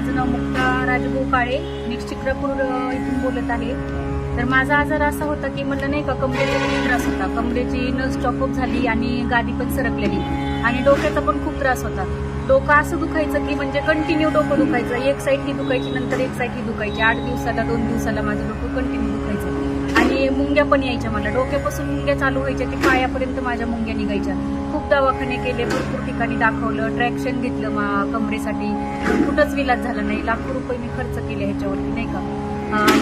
माझं नाव मुक्ता राजभाऊ काळे मी चित्रपूर इथून बोलत आहे. तर माझा आजार असा होता की म्हणलं नाही का कमरेचा खूप त्रास होता. कमरेची नस चॉकअप झाली आणि गादी पण सरकलेली. आणि डोक्याचा पण खूप त्रास होता. डोकं असं दुखायचं की म्हणजे कंटिन्यू डोकं दुखायचं. एक साईड ही दुखायची नंतर एक साईड ही दुखायची. आठ दिवसाला दोन दिवसाला माझं डोकं कंटिन्यू दुखायचं. आणि मुंग्या पण यायच्या मला. डोक्यापासून मुंग्या चालू व्हायच्या ते पायापर्यंत माझ्या मुंग्या निघायच्या. खूप दवाखाने केले भरपूर ठिकाणी दाखवलं ट्रॅक्शन घेतलं मा कमरेसाठी. कुठंच विलाज झाला नाही. लाखो रुपये मी खर्च केले ह्याच्यावरती नाही का?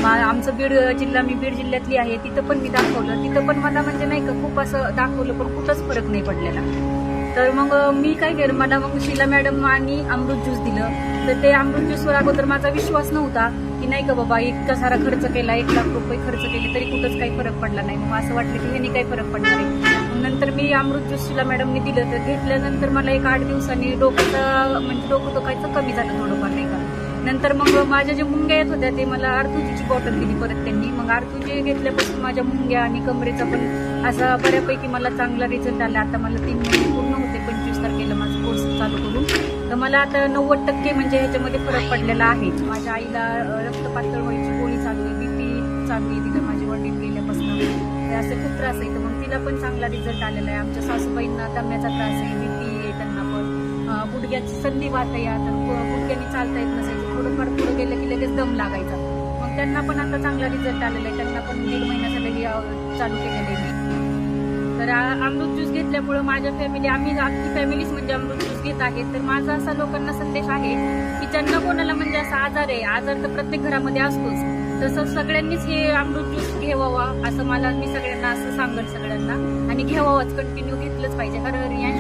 मा- आमचं बीड जिल्हा मी बीड जिल्ह्यातली आहे तिथं पण मी दाखवलं. तिथं पण मला म्हणजे नाही का खूप असं दाखवलं पण कुठंच फरक नाही पडलेला. तर मग मी काय केलं मला मग शिला मॅडम आणि अमृत ज्यूस दिलं. तर ते अमृत ज्यूसवर अगोदर माझा विश्वास नव्हता. की नाही का बाबा इतका सारा खर्च केला एक लाख रुपये खर्च केले तरी कुठंच काही फरक पडला नाही. मग असं वाटलं की ह्यानी काही फरक पडणार आहे नंतर मी अमृत ज्यूस मॅडमने दिलं तर घेतल्यानंतर मला एक आठ दिवसांनी डोक्याचं म्हणजे डोकं दुखायचं कमी झालं थोडंफार नाही का? नंतर मग माझ्या जे मुंग्या येत होत्या ते मला आरतुजीची बॉटल दिली परत त्यांनी. मग आरतुजी घेतल्यापासून माझ्या मुंग्या आणि कमरेचा पण असा बऱ्यापैकी मला चांगला रिझल्ट आला. आता मला तीन महिने मला आता नव्वद टक्के म्हणजे ह्याच्यामध्ये फरक पडलेला आहे. माझ्या आईला रक्त पातळ व्हायची गोळी चालू आहे बीपी चालू आहे तिथं माझे वडील गेल्यापासून. ते असे खूप त्रास आहे तर मग तिला पण चांगला रिझल्ट आलेला आहे. आमच्या सासूबाईंना दम्याचा त्रास आहे बीपी आहे त्यांना पण. गुडघ्याची संधी वात आहे. आता गुडघ्याने चालता येत नसायचं. थोडंफार पुढं गेलं की लगेच दम लागायचा. मग त्यांना पण आता चांगला रिझल्ट आलेला आहे. त्यांना पण दीड महिन्याचा लगे चालू केलेलं आहे. मी तर अमृत ज्यूस घेतल्यामुळं माझ्या फॅमिली आम्ही आमची फॅमिलीच म्हणजे अमृत ज्यूस घेत आहेत तर माझा असा लोकांना संदेश आहे की ज्यांना कोणाला म्हणजे असा आजार आहे आजार तर प्रत्येक घरामध्ये असतोच. तसं सगळ्यांनीच हे अमृत ज्यूस घ्यावा असं मला मी सगळ्यांना असं सांगेल सगळ्यांना. आणि घ्यावाच कंटिन्यू घेतलंच पाहिजे. हर या